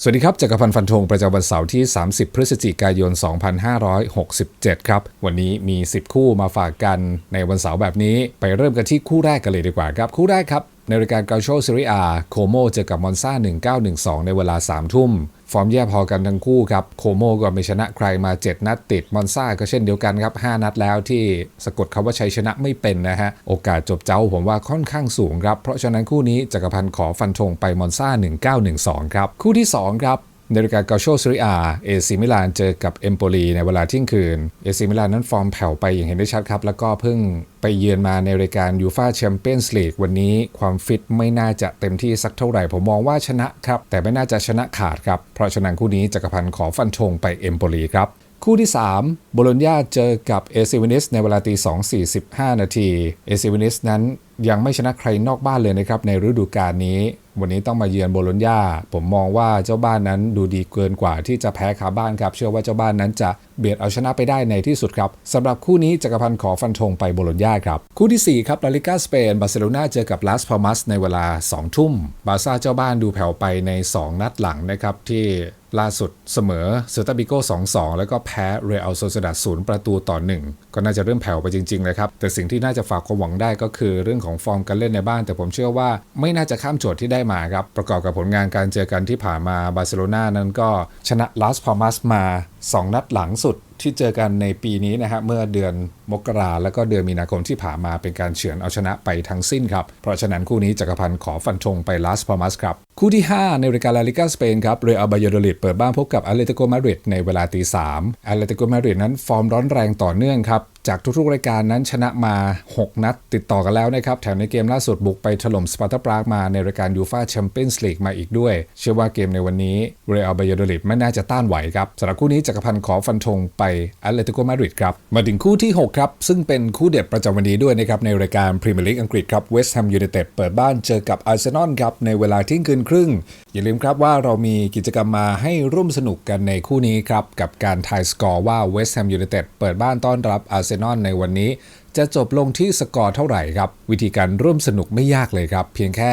สวัสดีครับจักรพันธ์ฟันธงประจำวันเสาร์ที่ 30 พฤศจิกายน 2567 ครับ วันนี้มี 10 คู่มาฝากกันในวันเสาร์แบบนี้ ไปเริ่มกันที่คู่แรกกันเลยดีกว่าครับ คู่แรกครับ ในรายการเกาโชซิริอาโคโมเจอกับมอนซ่า1912 ในเวลา 3 ทุ่ม ฟอร์มแย่พอกันทั้งคู่ครับ โคโมก็ไม่ชนะใครมา 7 นัดติด มอนซ่าก็เช่นเดียวกันครับ 5 นัดแล้วที่สะกดคำว่าชัยชนะไม่เป็นนะฮะ โอกาสจบเจ้าผมว่าค่อนข้างสูงครับ เพราะฉะนั้นคู่นี้จักรพันธ์ขอฟันธงไปมอนซ่า1912 ครับ คู่ที่ 2 ครับ นรายการเกาโชซีรีอาเอซิมิลานเจอกับเอมโปลีในเวลาเที่ยงคืน เอซิมิลานนั้นฟอร์มแผ่วไปอย่างเห็นได้ชัดครับ แล้วก็เพิ่งไปเยือนมาในรายการยูฟาแชมเปี้ยนส์ลีกวันนี้ความฟิตไม่น่าจะเต็มที่สักเท่าไหร่ ผมมองว่าชนะครับ แต่ไม่น่าจะชนะขาดครับ เพราะฉะนั้นคู่นี้จักรพันธ์ขอฟันธงไปเอมโปลีครับคู่ที่ 3 โบโลญญาเจอกับเอซิวินิสในเวลาตี 2 45 นาที เอซิวินิสนั้น ยังไม่ชนะใครนอกบ้านเลยนะครับในฤดูกาลนี้ วันนี้ต้องมาเยือนโบโลญญาผมมองว่าเจ้าบ้านนั้นดูดีเกินกว่าที่จะแพ้คาบ้านครับ เชื่อว่าเจ้าบ้านนั้นจะเบียดเอาชนะไปได้ในที่สุดครับสำหรับคู่นี้จักรพันธ์ขอฟันธงไปโบโลญญาครับ คู่ที่ 4 ครับลาลิกาสเปนบาร์เซโลนาเจอกับลาสพามัสในเวลา 2 ทุ่ม บาซ่าเจ้าบ้านดูแผ่วไปใน 2 นัดหลังนะครับที่ล่าสุดเสมอเซอร์ตาบิโก้2-2 แล้วก็แพ้เรอัลโซเซดาศูนย์ประตูต่อ 1 ก็น่าจะเริ่มแผ่วไปจริงๆนะครับแต่สิ่งที่น่าจะฝากความหวังได้ก็คือเรื่องของฟอร์มการเล่นในบ้าน แต่ผมเชื่อว่าไม่น่าจะข้ามโจทย์ที่ได้มาครับ ประกอบกับผลงานการเจอกันที่ผ่านมาบาร์เซโลนานั้นก็ชนะลาสพามัสมา 2 นัดหลังสุดที่เจอกันในปีนี้นะฮะเมื่อเดือนมกราแล้วก็เดือนมีนาคมที่ผ่านมาเป็นการเฉือนเอาชนะไปทั้งสิ้นครับ เพราะฉะนั้นคู่นี้จักรพันธ์ขอฟันธงไปลาสพามัสครับ คู่ที่ 5 ในรายการลาลิกาสเปนครับเรอัลบายโดลิดเปิดบ้านพบกับอาเลติโกมาดริดในเวลาตีสามอาเลติโกมาดริดนั้นฟอร์มร้อนแรงต่อเนื่องครับจากทุกๆ รายการนั้นชนะมา 6 นัด ติดต่อกันแล้วนะครับ แถมในเกมล่าสุดบุกไปถล่มสปาร์ตาปรากมาในรายการยูฟาแชมเปี้ยนส์ลีกมาอีกด้วย เชื่อว่าเกมในวันนี้เรอัลบายโดลิดไม่น่าจะต้านไหวครับสำหรับคู่นี้จักรพันธ์ขอฟันธงไปอาเลติโกมาดริดครับ มาถึงคู่ที่ 6 ครับ ซึ่งเป็นคู่เด็ดประจำวันนี้ด้วยนะครับ ในรายการพรีเมียร์ลีกอังกฤษครับเวสต์แฮมยูไนเต็ดเปิดบ้านเจอกับอาร์เซนอลครับ ในเวลาเที่ยงคืนครึ่ง อย่าลืมครับว่าเรามีกิจกรรมมาให้ร่วมสนุกกันในคู่นี้ครับ กับการทายสกอร์ว่าเวสต์แฮมยูไนเต็ดเปิดบ้านต้อนรับอาร์เซนอลในวันนี้ จะจบลงที่สกอร์เท่าไหร่ครับวิธีการร่วมสนุกไม่ยากเลยครับเพียงแค่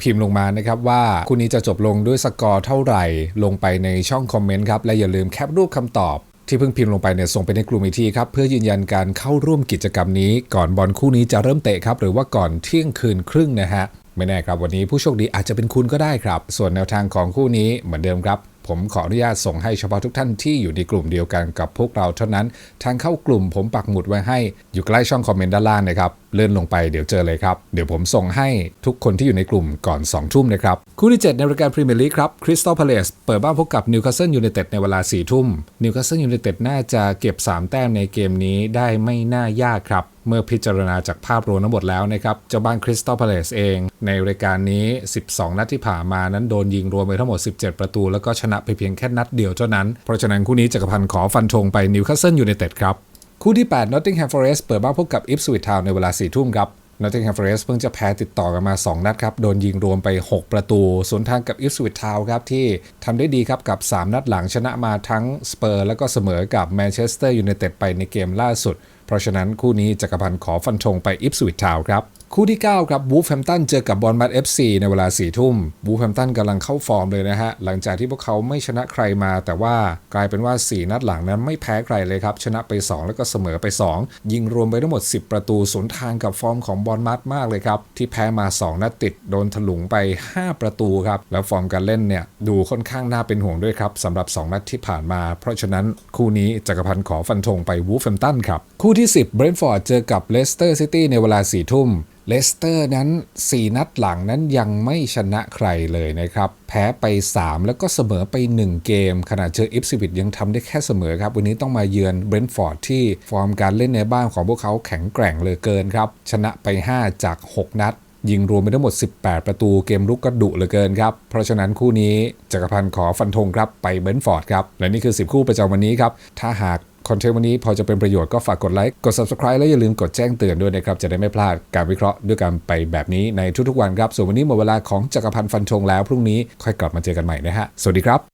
พิมพ์ลงมานะครับว่าคู่นี้จะจบลงด้วยสกอร์เท่าไหร่ ลงไปในช่องคอมเมนต์ครับ และอย่าลืมแคปรูปคำตอบ ที่เพิ่งพิมพ์ลงไปเนี่ยส่งไปในกลุ่มอีกทีครับ เพื่อยืนยันการเข้าร่วมกิจกรรมนี้ ก่อนบอลคู่นี้จะเริ่มเตะครับ หรือว่าก่อนเที่ยงคืนครึ่งนะฮะ ไม่แน่ครับวันนี้ผู้โชคดีอาจจะเป็นคุณก็ได้ครับ ส่วนแนวทางของคู่นี้เหมือนเดิมครับ ผมขออนุญาตส่งให้เฉพาะทุกท่านที่อยู่ในกลุ่มเดียวกันกับพวกเราเท่านั้น ทางเข้ากลุ่มผมปักหมุดไว้ให้อยู่ใกล้ช่องคอมเมนต์ด้านล่างนะครับ เลื่อนลงไปเดี๋ยวเจอเลยครับ เดี๋ยวผมส่งให้ทุกคนที่อยู่ในกลุ่มก่อน 2 ทุ่มนะครับ คู่ที่ 7 ในรายการพรีเมียร์ลีกครับคริสตัลพาเลสเปิดบ้านพบกับนิวคาสเซิลยูไนเต็ดในเวลา 4 ทุ่มนิวคาสเซิลยูไนเต็ดน่าจะเก็บ 3 แต้มในเกมนี้ได้ไม่น่ายากครับเมื่อพิจารณาจากภาพรวมทั้งหมดแล้วนะครับ เจ้าบ้านคริสตัลพาเลสเอง ในรายการนี้ 12 นัดที่ผ่านมานั้นโดนยิงรวมไปทั้งหมด 17 ประตู แล้วก็ชนะไปเพียงแค่นัดเดียวเท่านั้น เพราะฉะนั้นคู่นี้จักรพันธ์ขอฟันธงไปนิวคาสเซิลยูไนเต็ดครับ คู่ที่ 8 Nottingham Forest เปิดบ้านพบกับ Ipswich Town ในเวลา4ทุ่มครับ Nottingham Forest เพิ่งจะแพ้ติดต่อกันมา 2 นัดครับ โดนยิงรวมไป 6 ประตู สวนทางกับ Ipswich Town ครับที่ทำได้ดีครับกับ 3 นัดหลังชนะมาทั้งสเปอร์ แล้วก็เสมอกับ Manchester United ไปในเกมล่าสุดเพราะฉะนั้นคู่นี้จักรพันธ์ขอฟันธงไป Ipswich Town ครับคู่ที่ 9 ครับบูฟแฮมตันเจอกับบอลมัด FC ในเวลา4ทุ่มบูฟแฮมตันกำลังเข้าฟอร์มเลยนะฮะ หลังจากที่พวกเขาไม่ชนะใครมา แต่ว่ากลายเป็นว่า 4 นัดหลังนั้นไม่แพ้ใครเลยครับ ชนะไป 2 แล้วก็เสมอไป 2 ยิงรวมไปทั้งหมด 10 ประตูสวนทางกับฟอร์มของบอลมัดมากเลยครับ ที่แพ้มา 2 นัดติดโดนถลุงไป 5 ประตูครับ แล้วฟอร์มการเล่นเนี่ยดูค่อนข้างน่าเป็นห่วงด้วยครับสำหรับ 2 นัดที่ผ่านมา เพราะฉะนั้นคู่นี้จักรพันธ์ขอฟันธงไปวูฟแฮมตันครับคู่ที่ 10 เบรนท์ฟอร์ดเจอกับเลสเตอร์ซิตี้ในเวลา4ทุ่มเลสเตอร์นั้น 4 นัดหลังนั้นยังไม่ชนะใครเลยนะครับ แพ้ไป 3 แล้วก็เสมอไป 1 เกม ขณะเจออิฟซิวิตยังทำได้แค่เสมอครับ วันนี้ต้องมาเยือนเบรนท์ฟอร์ดที่ฟอร์มการเล่นในบ้านของพวกเขาแข็งแกร่งเลือเกินครับ ชนะไป 5 จาก 6 นัด ยิงรวมไปทั้งหมด 18 ประตูเกมลุกก็ดุเหลือเกินครับ เพราะฉะนั้นคู่นี้จักรพันธ์ขอฟันธงครับไปเบรนท์ฟอร์ดครับและนี่คือ 10 คู่ประจำวันนี้ครับถ้าหาก คอนเทนต์วันนี้พอจะเป็นประโยชน์ก็ฝากกดไลค์กด subscribe และอย่าลืมกดแจ้งเตือนด้วยนะครับ จะได้ไม่พลาดการวิเคราะห์ด้วยกันไปแบบนี้ในทุกๆวันครับ ส่วนวันนี้หมดเวลาของจักรพันธ์ฟันธงแล้วพรุ่งนี้ค่อยกลับมาเจอกันใหม่นะฮะสวัสดีครับ